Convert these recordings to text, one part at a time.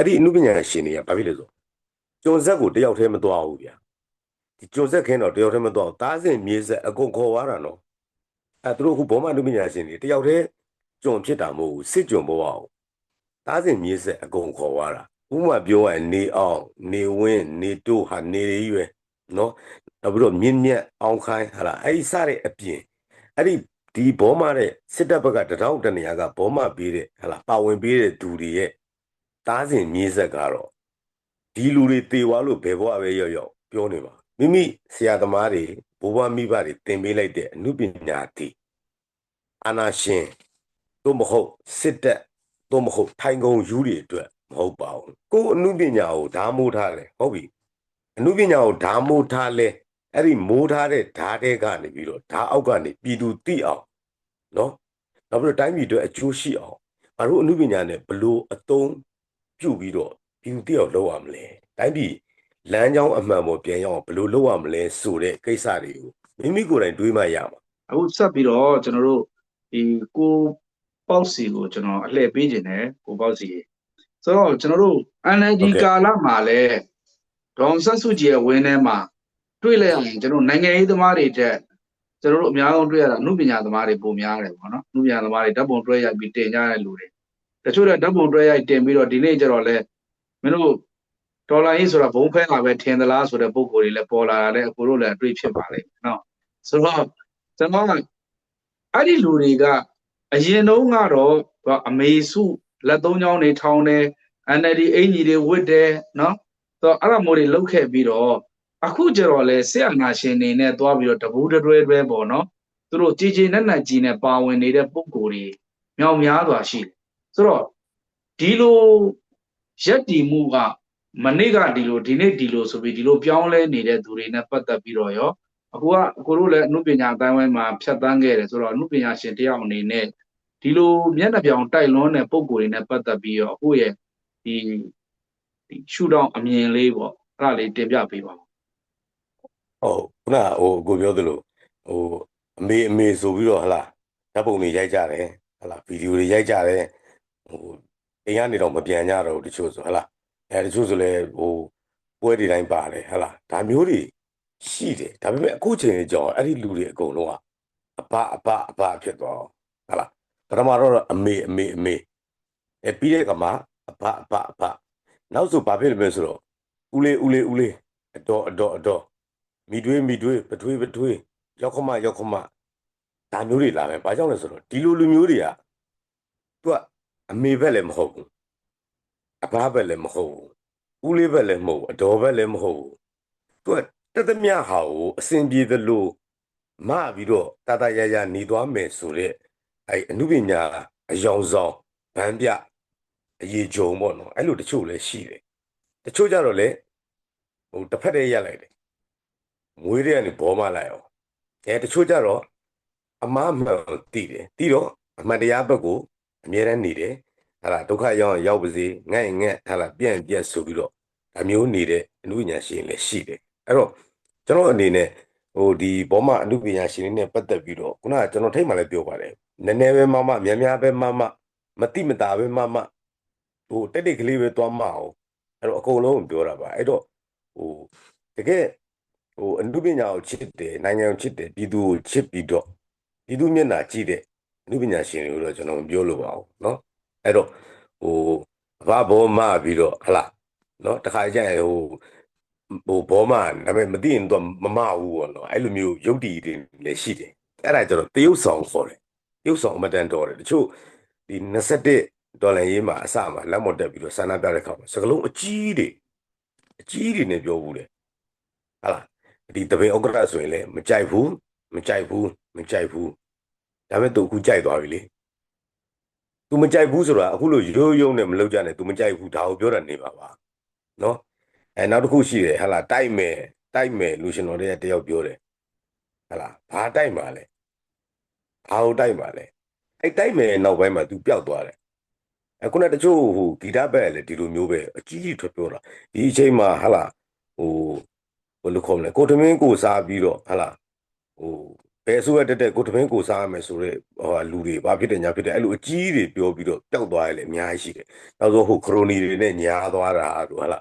အဲ့ဒီအမှုပညာရှင်တွေကဘာဖြစ်လဲဆိုကျွန်းဆက်ကိုတယောက်တည်းမသွားဘူးဗျာဒီကျွန်းဆက်ခင်းတော့တယောက်တည်းမသွားဘူးတားစင်မြေဆက်အကုန်ခေါ်သွားတာနော်အဲ့သူတို့အခုဘောမအမှုပညာရှင်တွေတယောက်တည်းကျွန်းဖြစ်တာမဟုတ်ဘူးစစ်ကျွန်းဘဝအောင်တားစင်မြေဆက်အကုန်ခေါ်သွားတာဥပမာပြောရရင်နေအောင်နေဝင်းနေတို့ဟာနေရရွယ်နော်နောက်ပြီးတော့မြင့်မြတ်အောင်ခိုင်းဟာလားအဲ့ဒီစတဲ့အပြင်အဲ့ဒီဒီဘောမတဲ့စစ်တပ်ဘက်ကတထောင်တနေရာကဘောမပေးတဲ့ဟာလားပါဝင်ပေးတဲ့သူတွေရဲ့ တားစင်မြေဆက်ကတော့ဒီလူတွေတေသွားလို့ဘယ်ဘဝပဲရောက်ရောက်ပြောနေပါမိမိဆရာသမားတွေဘိုးဘွားမိဘတွေသင်ပေးလိုက်တဲ့အမှုပညာတွေအာနာရှင်တို့မဟုတ်စစ်တပ်တို့မဟုတ်ထိုင်ကုန်ယူတွေအတွက်မဟုတ်ပါဘူးကိုယ်အမှုပညာကိုဓာမိုးထားတယ်ဟုတ်ပြီအမှုပညာကိုဓာမိုးထားလဲအဲ့ဒီမိုးထားတဲ့ဓာတဲ့ကနေပြီးတော့ဓာအောက်ကနေပြည်သူသိအောင်နော်နောက်ပြီးတော့တိုင်းပြည်အတွက်အကျိုးရှိအောင်ငါတို့အမှုပညာနဲ့ဘလို့အသုံး ပြုပြီးတော့ပြည်သူသိအောင်လုပ်ရမလဲတိုင်းပြည်လမ်းကြောင်းအမှန်ပေါ်ပြန်ရအောင်ဘလို့လုပ်ရမလဲဆိုတဲ့ကိစ္စတွေကိုမိမိကိုယ်တိုင်တွေးမှရမှာအခုဆက်ပြီးတော့ကျွန်တော်တို့ဒီကိုပေါ့စီကိုကျွန်တော်အလှည့်ပေးခြင်းတယ်ကိုပေါ့စီဆိုတော့ကျွန်တော်တို့ NLD ကာလမှာလဲဒေါန်ဆက်စုကြည်ရဲ့ဝင်းထဲမှာတွေ့လဲရင်ကျွန်တော်နိုင်ငံရေးသမားတွေတက်ကျွန်တော်တို့အများဆုံးတွေ့ရတာအမှုပညာသမားတွေပုံများတယ်ပေါ့နော်အမှုပညာသမားတွေဓာတ်ပုံတွဲရိုက်ပြီးတင်ကြတဲ့လူတွေတ ချို့တော့ဓာတ်ပုံတွဲရိုက်တင်ပြီးတော့ဒီနေ့ကျတော့လဲမင်းတို့ဒေါ်လာရေးဆိုတာဘုံဖဲတာပဲထင်သလားဆိုတဲ့ပုံကိုယ်တွေလည်းပေါ်လာတာလည်းအခုတို့လည်းအတွေ့ဖြစ်ပါလိမ့်မယ်နော်ဆိုတော့ကျွန်တော်ကအဲ့ဒီလူတွေကအရင်တုန်းကတော့အမေစုလက်သုံးချောင်းတွေထောင်းတယ် NLD အင်ကြီးတွေဝတ်တယ်နော်ဆိုတော့အဲ့ဒါမျိုးတွေလောက်ခဲ့ပြီးတော့အခုကျတော့လေဆရာနာရှင်နေနဲ့တွားပြီးတော့တဘူးတတွဲတွဲပေါ့နော်သူတို့ကြည်ကြည်နက်နက်ကြီးနဲ့ပါဝင်နေတဲ့ပုံကိုယ်တွေမြောင်များစွာရှိတယ် ဆိုတော့ဒီလိုရက်တီမှုကမနေ့ကဒီလိုဒီနေ့ဒီလိုဆိုပြီးဒီလိုပြောင်းလဲနေတဲ့သူတွေနဲ့ပတ်သက်ပြီးတော့ရောအခုကအကိုတို့လည်းအမှုပညာအတိုင်းဝိုင်းမှာဖြတ်တန်းခဲ့တယ်ဆိုတော့အမှုပညာရှင်တယောက်အနေနဲ့ဒီလိုမျက်နှာပြောင်တိုက်လွန်းတဲ့ပုံကိုယ်တွေနဲ့ပတ်သက်ပြီးတော့အခုရဲ့ဒီဒီရှုထောင့်အမြင်လေးပေါ့အဲ့ဒါလေးတင်ပြပေးပါဦးဟုတ်ခုနကဟိုကိုပြောသလိုဟိုအမေအမေဆိုပြီးတော့ဟလာဓာတ်ပုံတွေရိုက်ကြတယ်ဟလာဗီဒီယိုတွေရိုက်ကြတယ် ဟိုအိမ်ကနေတော့မပြန်ကြတော့ဘူးတချို့ဆိုဟလာအဲတချို့ဆိုလဲဟိုပွဲတွေတိုင်းပါတယ်ဟလာဒါမျိုးတွေရှိတယ်ဒါပေမဲ့အခုချိန်ကြောင်အဲ့ဒီလူတွေအကုန်လုံးကအဘအဘအဘဖြစ်သွားအောင်ဟလာပထမတော့အမေအမေအမေအဲပြီးတဲ့ကမှအဘအဘအဘနောက်ဆိုဘာဖြစ်လဲမလဲဆိုတော့ဦးလေးဦးလေးဦးလေးအတော်အတော်အတော်မိတွေးမိတွေးပထွေးပထွေးရောက်ခမရောက်ခမဒါမျိုးတွေလာမယ်ဘာကြောင့်လဲဆိုတော့ဒီလိုလူမျိုးတွေကသူက အမေဘက်လည်းမဟုတ်ဘူးအဘဘက်လည်းမဟုတ်ဘူးဦးလေးဘက်လည်းမဟုတ်ဘူးအတော်ဘက်လည်းမဟုတ်ဘူးသူကတသက်မြဟာကိုအစဉ်ပြေသလိုမပြီးတော့တတရရနေသွားမယ်ဆိုတဲ့အဲအနုပညာအယောင်ဆောင်ဗန်းပြအရေးကြုံပေါ့နော်အဲ့လိုတချို့လည်းရှိတယ်တချို့ကြတော့လေဟိုတစ်ဖက်တည်းရက်လိုက်တယ်မွေးတဲ့ကနေဘောမလိုက်အောင်အဲတချို့ကြတော့အမားမှန်တည်တယ်တည်တော့အမှန်တရားဘက်ကို အမြဲတမ်းနေတယ်ဟာလားဒုက္ခရောက်ရင်ရောက်ပါစေငဲ့ငဲ့ဟာလားပြန့်ပြက်ဆိုပြီးတော့အမျိုးနေတဲ့အမှုပညာရှင်လည်းရှိတယ်အဲ့တော့ကျွန်တော်အနေနဲ့ဟိုဒီဘောမအမှုပညာရှင်တွေနဲ့ပတ်သက်ပြီးတော့ခုနကကျွန်တော်ထိတ်မှလည်းပြောပါတယ်နည်းနည်းပဲမမများများပဲမမမတိမတာပဲမမဟိုတက်တက်ကလေးပဲသွားမအောင်အဲ့တော့အကုန်လုံးပြောတာပါအဲ့တော့ဟိုတကယ်ဟိုအနုပညာကိုချစ်တယ်နိုင်ငံကိုချစ်တယ်ပြည်သူကိုချစ်ပြီးတော့ပြည်သူမျက်နှာကြည့်တဲ့အ နုပညာရှင်တွေကိုတော့ကျွန်တော်မပြောလို့ပါဘူးเนาะအဲ့တော့ဟိုဘာဘောမပြီးတော့ဟလာเนาะတခါကျရင်ဟိုဟိုဘောမဒါပေမဲ့မသိရင်တော့မမဘူးပေါ့နော်အဲ့လိုမျိုးယုတ်တီတွေလည်းရှိတယ်အဲ့ဒါကျတော့တရုတ်ဆောင်ခေါ်တယ်တရုတ်ဆောင်အမတန်တော်တယ်တချို့ဒီ21ဒေါ်လာရေးမှာအစမှာလက်မော်တက်ပြီးတော့ဆန္ဒပြတဲ့ခါမှာစကလုံးအကြီးတွေအကြီးတွေနဲ့ပြောဘူးတယ်ဟလာ ဒီတပင်ဥက္ကဋ္ဌဆိုရင်လည်းမကြိုက်ဘူးမကြိုက်ဘူးမကြိုက်ဘူး ဒါပေမဲ့သူအခုကြိုက်သွားပြီလေ तू မကြိုက်ဘူးဆိုတာအခုလို့ရိုးရိုးနဲ့မလုပ်ကြနဲ့ तू မကြိုက်ဘူးဒါကိုပြောတာနေပါပါနော်အဲနောက်တစ်ခုရှိတယ်ဟာလာတိုက်မယ်တိုက်မယ်လူရှင်တော်တွေကတယောက်ပြောတယ်ဟာလာဘာတိုက်မှာလဲဘာကိုတိုက်မှာလဲအဲ့တိုက်မယ်နောက်ပိုင်းမှာ तू ပျောက်သွားတယ်အခုနကတချို့ဟိုဂီတဘက်လည်းဒီလိုမျိုးပဲအကြီးကြီးထွက်ပြောတာဒီအချိန်မှာဟာလာဟို ဘယ်လိုခေါ်မလဲကိုတမင်းကိုစားပြီးတော့ဟာလာဟိုဘ ယ်အစိုးရတက်တက်ကိုတပင်းကိုစားရမယ်ဆိုတော့ဟိုလူတွေဘာဖြစ်တယ်ညာဖြစ်တယ်အဲ့လိုအကြီးတွေပြောပြီးတော့ပျောက်သွားရလေအများကြီးရှိတယ်နောက်ဆုံးဟိုခရိုနီတွေနဲ့ညာသွားတာတို့ဟလာ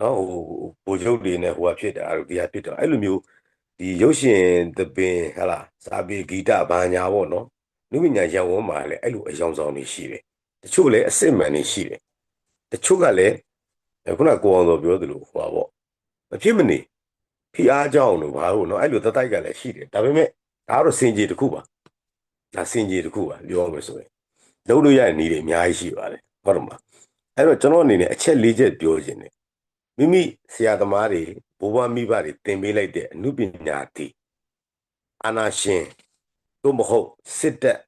နော်ဟိုဘိုလ်ချုပ်တွေနဲ့ဟိုကဖြစ်တာတို့ဒီဟာဖြစ်တာအဲ့လိုမျိုးဒီရုပ်ရှင်သပင်ဟလာစာပေဂီတဘာညာပေါ့နော်လူပညာရန်ဝန်းမှာလည်းအဲ့လိုအယောင်ဆောင်တွေရှိတယ်တချို့လည်းအစစ်မှန်တွေရှိတယ်တချို့ကလည်းခုနကိုအောင်တော်ပြောသလိုဟိုပါပေါ့မဖြစ်မနေဖိအားကြောင်းတို့ဘာလို့နော်အဲ့လိုတတိုက်ကလည်းရှိတယ်ဒါပေမဲ့ ဒါကတော့စင်ကြီးတစ်ခုပါဒါစင်ကြီးတစ်ခုပါပြောရမယ်ဆိုရင်လုံးလို့ရတဲ့နေတွေအများကြီးရှိပါတယ်ဟုတ်တယ်မလားအဲ့တော့ကျွန်တော်အနေနဲ့အချက်၄ချက်ပြောခြင်းတယ်မိမိဆရာသမားတွေဘိုးဘွားမိဘတွေသင်ပေးလိုက်တဲ့အမှုပညာတွေအာနာရှင်တို့မဟုတ်စစ်တပ်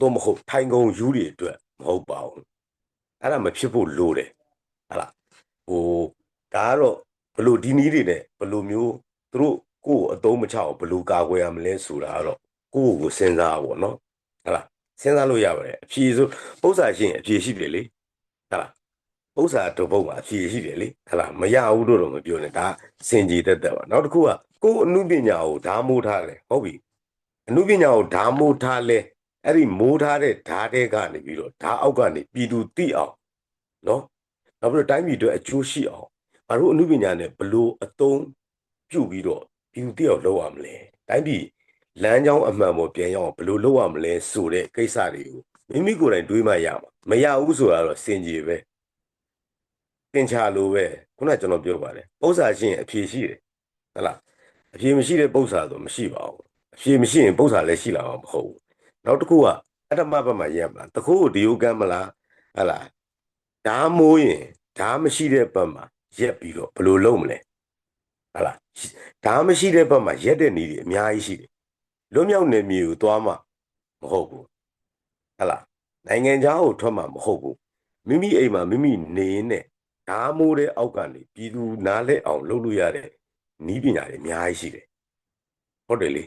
တို့မဟုတ်ထိုင်ကုန်ယူတွေအတွက်မဟုတ်ပါဘူးအဲ့ဒါမဖြစ်ဖို့လိုတယ်ဟာလားဟိုဒါကတော့ဘလို့ဒီနည်းတွေနဲ့ဘလို့မျိုးသူတို့ ကိုယ့်ကိုအသုံးမချအောင်ဘလို့ကာကွယ်ရမလဲဆိုတာကတော့ကိုယ့်ကိုယ်စဉ်းစားပါဘောနော်ဟာလားစဉ်းစားလို့ရပါတယ်အဖြေဆိုပု္ပ္ပာရှင်အဖြေရှိတယ်လေဟာလားပု္ပ္ပာတစ်ပုဒ်မှာအဖြေရှိတယ်လေဟာလားမရဘူးလို့တော့မပြောနဲ့ဒါစင်ကြည်တတ်တယ်ပါနောက်တစ်ခုကကိုယ်အမှုပညာကိုဓာမိုးထားတယ်ဟုတ်ပြီအမှုပညာကိုဓာမိုးထားလဲအဲ့ဒီမိုးထားတဲ့ဓာတ်တဲ့ကနေပြီးတော့ဓာတ်အောက်ကနေပြည်သူသိအောင်နော်နောက်ပြီးတော့တိုင်းပြည်အတွက်အကျိုးရှိအောင်ငါတို့အမှုပညာနဲ့ဘလို့အသုံးပြုပြီးတော့ ပြည်သူသိအောင်လုပ်ရမလဲတိုင်းပြည်လမ်းကြောင်းအမှန်ပေါ်ပြန်ရအောင်ဘလို့လုပ်ရမလဲဆိုတဲ့ကိစ္စတွေကိုမိမိကိုယ်တိုင်တွေးမှရမှာမရဘူးဆိုတာတော့စင်ကြယ်ပဲသင်္ချာလိုပဲခုနကကျွန်တော်ပြောပါတယ်ပု္ပ္ပာရှင်အဖြေရှိတယ်ဟုတ်လားအဖြေမရှိတဲ့ပု္ပ္ပာဆိုမရှိပါဘူးအဖြေမရှိရင်ပု္ပ္ပာလည်းရှိလာမှာမဟုတ်ဘူးနောက်တစ်ခုကအတ္တမဘက်မှာရက်မလားတခုကိုဒီယိုကမ်းမလားဟတ်လားဓာမိုးရင်ဓာမရှိတဲ့ဘက်မှာရက်ပြီးတော့ဘယ်လိုလုပ်မလဲဟတ်လား ဓာမရှိတဲ့ဘက်မှာရက်တဲ့နေတွေအများကြီးရှိတယ်လွတ်မြောက်နေမြေကိုသွားမှမဟုတ်ဘူးဟတ်လားနိုင်ငံခြားကိုထွက်မှမဟုတ်ဘူးမိမိအိမ်မှာမိမိနေရင်နဲ့ဓာမိုးတဲ့အောက်ကနေပြည်သူနားလဲအောင်လုပ်လို့ရတဲ့နီးပညာတွေအများကြီးရှိတယ်ဟုတ်တယ်လေ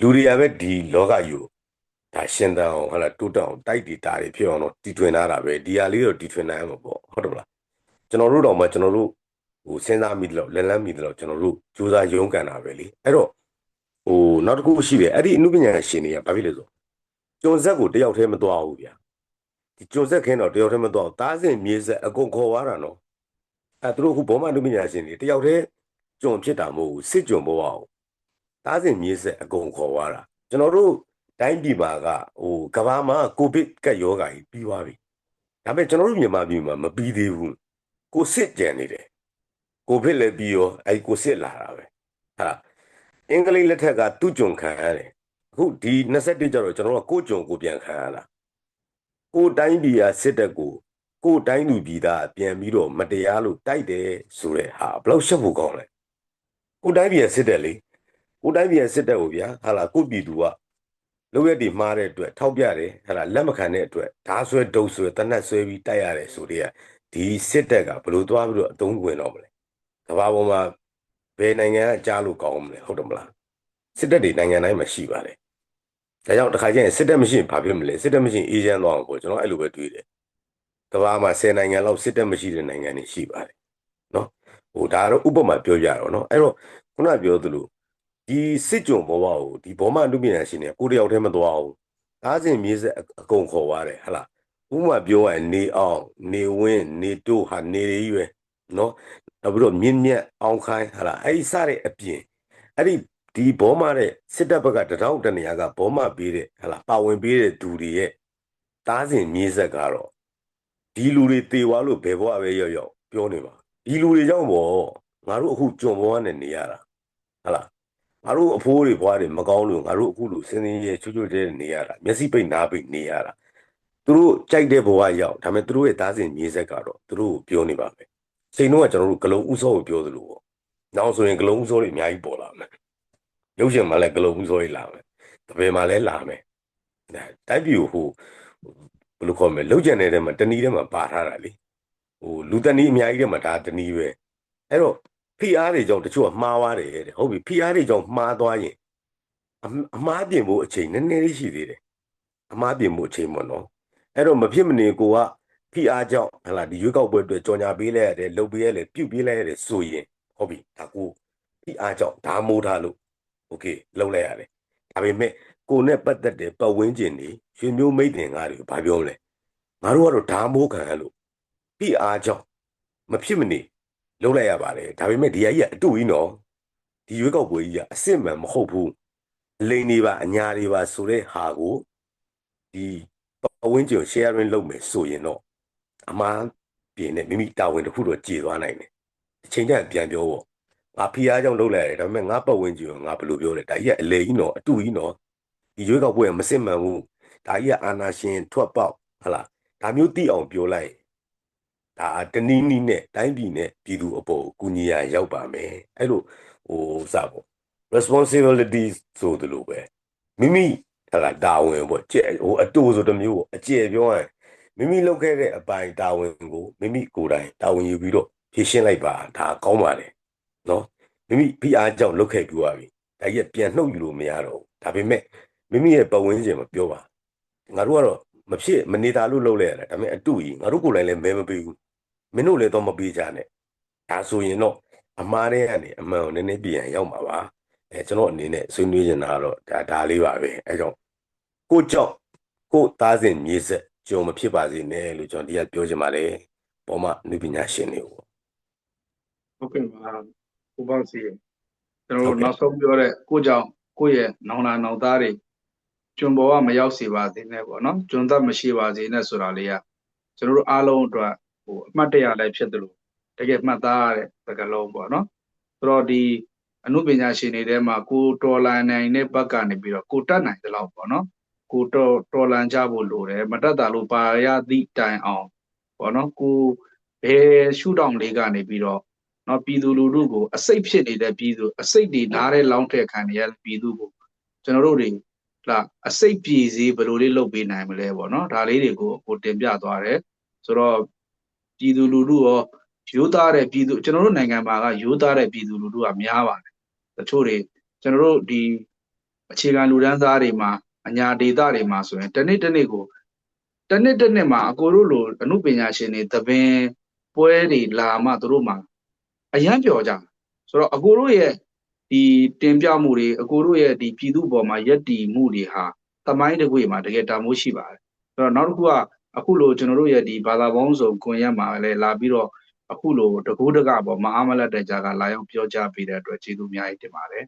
လူတွေကပဲဒီလောကယူဒါရှင်တန်အောင်ဟလာတိုးတောင်တိုက်တီတာတွေဖြစ်အောင်တော့တီထွင်လာတာပဲဒီဟာလေးတော့တီထွင်နိုင်မှာပေါ့ဟုတ်တယ်မလားကျွန်တော်တို့တော့မှကျွန်တော်တို့ ဟိုစဉ်းစားမိတယ်လို့လက်လန်းမိတယ်လို့ကျွန်တော်တို့စူးစမ်းရုန်းကန်တာပဲလေအဲ့တော့ဟိုနောက်တစ်ခုရှိတယ်အဲ့ဒီအမှုပညာရှင်တွေကဘာဖြစ်လဲဆိုကျွန်းဆက်ကိုတယောက်တည်းမသွားဘူးဗျာဒီကျွန်းဆက်ခင်းတော့တယောက်တည်းမသွားဘူးတားစင်မြေဆက်အကုန်ခေါ်သွားတာနော်အဲ့သူတို့အခုဘောမအမှုပညာရှင်တွေတယောက်တည်းကျွန်းဖြစ်တာမဟုတ်ဘူးစစ်ကျွန်းဘောအောင်တားစင်မြေဆက်အကုန်ခေါ်သွားတာကျွန်တော်တို့တိုင်းပြည်မှာကဟိုကဘာမှာကိုဗစ်ကက်ယောဂါကြီးပြီးသွားပြီဒါပေမဲ့ကျွန်တော်တို့မြန်မာပြည်မှာမပြီးသေးဘူးကိုစစ်ကြံနေတယ် ကိုဗစ်လည်းပြီးရောအဲ့ကိုစစ်လာတာပဲဟာအင်္ဂလိပ်လက်ထက်ကသူ့ကြုံခံရတယ်အခုဒီ21ကျတော့ကျွန်တော်တို့ကကိုကြုံကိုပြန်ခံရတာကိုတိုင်းပြည်ကစစ်တပ်ကိုကိုတိုင်းလူပြည်သားပြန်ပြီးတော့မတရားလို့တိုက်တယ်ဆိုတဲ့ဟာဘယ်လောက်ရှက်ဖို့ကောင်းလဲကိုတိုင်းပြည်ကစစ်တပ်လေကိုတိုင်းပြည်ကစစ်တပ်ကိုဗျာဟာလာကိုပြည်သူကလုပ်ရက်တွေမှားတဲ့အတွက်ထောက်ပြတယ်ဟာလာလက်မခံတဲ့အတွက်ဓာဆွဲဒုတ်ဆွဲတနတ်ဆွဲပြီးတိုက်ရတယ်ဆိုတဲ့ဒီစစ်တပ်ကဘလို့သွားပြီးတော့အတုံးဝင်တော့မလဲ ကဘာပေါ်မှာဘယ်နိုင်ငံကကြားလို့ကောင်းမလဲဟုတ်တယ်မလားစစ်တပ်တွေနိုင်ငံတိုင်းမှာရှိပါတယ်ဒါကြောင့်တစ်ခါကျရင်စစ်တပ်မရှိရင်ဘာဖြစ်မလဲစစ်တပ်မရှိရင်အေးချမ်းသွားအောင်ပေါ့ကျွန်တော်အဲ့လိုပဲတွေးတယ်ကဘာမှာ10နိုင်ငံလောက်စစ်တပ်မရှိတဲ့နိုင်ငံတွေရှိပါတယ်နော်ဟိုဒါတော့ဥပမာပြောပြတော့နော်အဲ့တော့ခုနပြောသလိုဒီစစ်ကြုံဘဝကိုဒီဘောမလူပညာရှင်တွေကိုတယောက်တည်းမသွားဘူးဒါစဉ်မြေဆက်အကုန်ခေါ်သွားတယ်ဟဟလားဥပမာပြောရရင်နေအောင်နေဝင်းနေတို့ဟာနေရရွယ် နော်နောက်ပြီးတော့မြင့်မြတ်အောင်ခိုင်းဟာလားအဲ့ဒီစတဲ့အပြင်အဲ့ဒီဒီဘောမတဲ့စစ်တပ်ဘက်ကတထောင်တနေရာကဘောမပေးတဲ့ဟာလားပါဝင်ပေးတဲ့သူတွေရဲ့တားစဉ်မြေဆက်ကတော့ဒီလူတွေတေသွားလို့ဘယ်ဘဝပဲရောက်ရောက်ပြောနေပါဒီလူတွေကြောင့်ပေါ့ငါတို့အခုကြုံဘဝနဲ့နေရတာဟာလားငါတို့အဖိုးတွေဘွားတွေမကောင်းလို့ငါတို့အခုလိုစင်းစင်းရဲချွတ်ချွတ်တဲ့နေရတာမျက်စိပိတ်နားပိတ်နေရတာသူတို့ကြိုက်တဲ့ဘဝရောက်ဒါပေမဲ့သူတို့ရဲ့သားစဉ်မြေဆက်ကတော့သူတို့ကိုပြောနေပါမယ် စိန်တော့ကကျွန်တော်တို့ဂလုံးဥစောကိုပြောသလိုပေါ့နောက်ဆိုရင်ဂလုံးဥစောတွေအများကြီးပေါ်လာမယ်ရုပ်ရှင်မှာလည်းဂလုံးဥစောတွေလာမယ်တပယ်မှာလည်းလာမယ်တိုက်ပြည်ကိုဟိုဘယ်လိုခေါ်မလဲလောက်ကျန်တဲ့ထဲမှာတဏီထဲမှာပါထားတာလေဟိုလူတဏီအများကြီးထဲမှာဒါတဏီပဲအဲ့တော့ဖိအားတွေကြောင့်တချို့ကမှားသွားတယ်တဲ့ဟုတ်ပြီဖိအားတွေကြောင့်မှားသွားရင်အအမှားပြင်ဖို့အချိန်နည်းနည်းလေးရှိသေးတယ်အမှားပြင်ဖို့အချိန်ပေါ့နော်အဲ့တော့မဖြစ်မနေကိုက ဖိအားကြောင့်ဟလာဒီရွေးကောက်ပွဲအတွက်ကြော်ညာပေးလိုက်ရတယ်လှုပ်ပေးရတယ်ပြုတ်ပေးလိုက်ရတယ်ဆိုရင်ဟုတ်ပြီဒါကိုဖိအားကြောင့်ဒါမိုးထားလို့โอเคလှုပ်လိုက်ရတယ် ဒါပေမဲ့ကိုယ်နဲ့ပတ်သက်တဲ့ပတ်ဝန်းကျင်တွေရွှေမျိုးမိတ်တင်ကားတွေကိုဘာပြောမလဲငါတို့ကတော့ဓာမိုးခံရလို့ပြအားကြောင့်မဖြစ်မနေလုံးလိုက်ရပါတယ်ဒါပေမဲ့ဒီအကြီးကအတူကြီးနော်ဒီရွေးကောက်ပွဲကြီးကအစ်စ်မှန်မဟုတ်ဘူးလိန်တွေပါအညာတွေပါဆိုတဲ့ဟာကိုဒီပတ်ဝန်းကျင် sharing လုပ်မယ်ဆိုရင်တော့ အမှားပြင်းနဲ့မိမိတာဝန်တစ်ခုတော့ကျေသွားနိုင်တယ်အချိန်ကျရင်ပြန်ပြောပေါ့ငါဖီအားကြောင့်လုပ်လိုက်ရတယ်ဒါပေမဲ့ငါပတ်ဝန်းကျင်ကငါဘယ်လိုပြောလဲဒါကြီးကအလေကြီးနော်အတူကြီးနော်ဒီရွေးကောက်ပွဲကမစစ်မှန်ဘူးဒါကြီးကအာနာရှင်ထွက်ပေါက်ဟလာဒါမျိုးသိအောင်ပြောလိုက်ဒါတနည်းနည်းနဲ့တိုင်းပြည်နဲ့ပြည်သူအပေါ်ကူညီရရောက်ပါမယ်အဲ့လိုဟိုစပေါ့ responsibility ဆိုတယ်လို့ပဲမိမိဟလာတာဝန်ပေါ့ကျဲဟိုအတူဆိုတစ်မျိုးပေါ့အကျယ်ပြောရင် မိမိလုပ်ခဲ့တဲ့အပိုင်တာဝန်ကိုမိမိကိုယ်တိုင်တာဝန်ယူပြီးတော့ဖြည့်ရှင်းလိုက်ပါဒါကောင်းပါတယ်နော်မိမိဖိအားကြောင့်လုပ်ခဲ့ပြီးသွားပြီဒါကြီးကပြန်နှုတ်ယူလို့မရတော့ဘူးဒါပေမဲ့မိမိရဲ့ပတ်ဝန်းကျင်မပြောပါငါတို့ကတော့မဖြစ်မနေတာလို့လုပ်လိုက်ရတယ်ဒါပေမဲ့အတူကြီးငါတို့ကိုယ်တိုင်လည်းမဲမပေးဘူးမင်းတို့လည်းတော့မပေးကြနဲ့ဒါဆိုရင်တော့အမားတဲ့ကနေအမှန်ကိုနည်းနည်းပြန်ရောက်မှာပါအဲကျွန်တော်အနေနဲ့ဆွေးနွေးနေတာကတော့ဒါဒါလေးပါပဲအဲကြောင့်ကိုကြောင့်ကိုသားစဉ်မြေဆက် ကြုံမဖြစ်ပါစေနဲ့လို့ကျွန်တော်ဒီကပြောချင်ပါတယ်ပေါ်မှာနုပညာရှင်တွေကိုဟုတ်ကဲ့ပါကိုပေါ့စီကျွန်တော်ဟုတ်တို့ကဲ့နောက်ဆုံးပြောတဲ့ကိုကြောင့်ကိုယ့်ရဲ့နောင်လာနောင်သားတွေကျွန်ပေါ်ကမရောက်စေပါသေးနဲ့ပေါ့နော်ကျွန်သက်မရှိပါစေနဲ့ဆိုတာလေးကကျွန်တော်တို့အားလုံးအတွက်ဟိုအမှတ်တရလည်းဖြစ်တယ်လို့တကယ်မှတ်သားရတဲ့သကလုံးပေါ့နော်ဆိုတော့ဒီအမှုပညာရှင်တွေထဲမှာကိုတော်လန်နိုင်တဲ့ဘက်ကနေပြီးတော့ကိုတတ်နိုင်တဲ့လောက်ပေါ့နော် ကိုတော်တော်လန်ကြဖို့လိုတယ်မတတ်တာလို့ပါရသည့်တိုင်အောင်ပေါ့နော်ကိုဘယ်ရှုထောင့်လေးကနေပြီးတော့နော်ပြည်သူလူထုကိုအစိတ်ဖြစ်နေတဲ့ပြည်သူအစိတ်တွေနားတဲ့လောင်းတဲ့ခံနေရတဲ့ပြည်သူကိုကျွန်တော်တို့တွေလာအစိတ်ပြည်စည်းဘယ်လိုလေးလုပ်ပေးနိုင်မလဲပေါ့နော်ဒါလေးတွေကိုကိုတင်ပြသွားတယ်ဆိုတော့ပြည်သူလူထုရောရိုးသားတဲ့ပြည်သူကျွန်တော်တို့နိုင်ငံမှာကရိုးသားတဲ့ပြည်သူလူထုကများပါတယ်တချို့တွေကျွန်တော်တို့ဒီအခြေခံလူတန်းစားတွေမှာ အညာဒေသတွေမှာဆိုရင်တစ်နေ့တစ်နေ့ကိုတစ်နှစ်တစ်နှစ်မှာအကိုတို့လိုအမှုပညာရှင်တွေသဘင်ပွဲတွေလာမှသူတို့မှာအရန်ပြောကြတယ်ဆိုတော့အကိုတို့ရဲ့ဒီတင်ပြမှုတွေအကိုတို့ရဲ့ဒီပြည်သူပေါ်မှာယက်တီမှုတွေဟာသမိုင်းတစ်ခွေမှာတကယ်တမိုးရှိပါတယ်ဆိုတော့နောက်တစ်ခုကအခုလိုကျွန်တော်တို့ရဲ့ဒီဘာသာပေါင်းစုံကွန်ရက်မှာလည်းလာပြီးတော့အခုလိုတကူးတကပေါ့မအားမလက်တဲ့ကြားကလာရောက်ပြောကြားပေးတဲ့အတွက်ကျေးဇူးအများကြီးတင်ပါတယ်